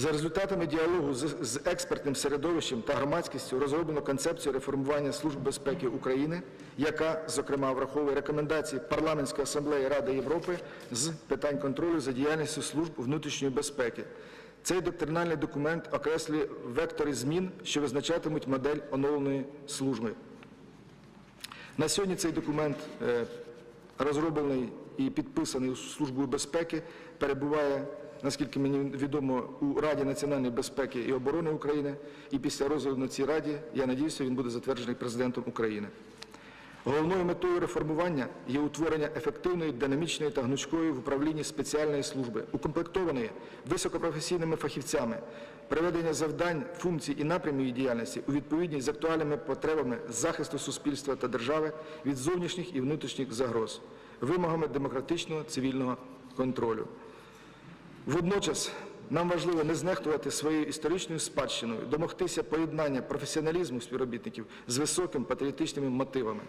За результатами діалогу з, експертним середовищем та громадськістю розроблено концепцію реформування Служби безпеки України, яка, зокрема, враховує рекомендації Парламентської асамблеї Ради Європи з питань контролю за діяльністю служб внутрішньої безпеки. Цей доктринальний документ окреслює вектори змін, що визначатимуть модель оновленої служби. На сьогодні цей документ е, розроблений і підписаний Службою безпеки, перебуває, наскільки мені відомо, у Раді національної безпеки і оборони України. І після розгляду на цій раді, я надіюся, він буде затверджений президентом України. Головною метою реформування є утворення ефективної, динамічної та гнучкої в управлінні спеціальної служби, укомплектованої високопрофесійними фахівцями, приведення завдань, функцій і напрямів її діяльності у відповідність з актуальними потребами захисту суспільства та держави від зовнішніх і внутрішніх загроз, вимогами демократичного цивільного контролю. Водночас нам важливо не знехтувати своєю історичною спадщиною, домогтися поєднання професіоналізму співробітників з високими патріотичними мотивами.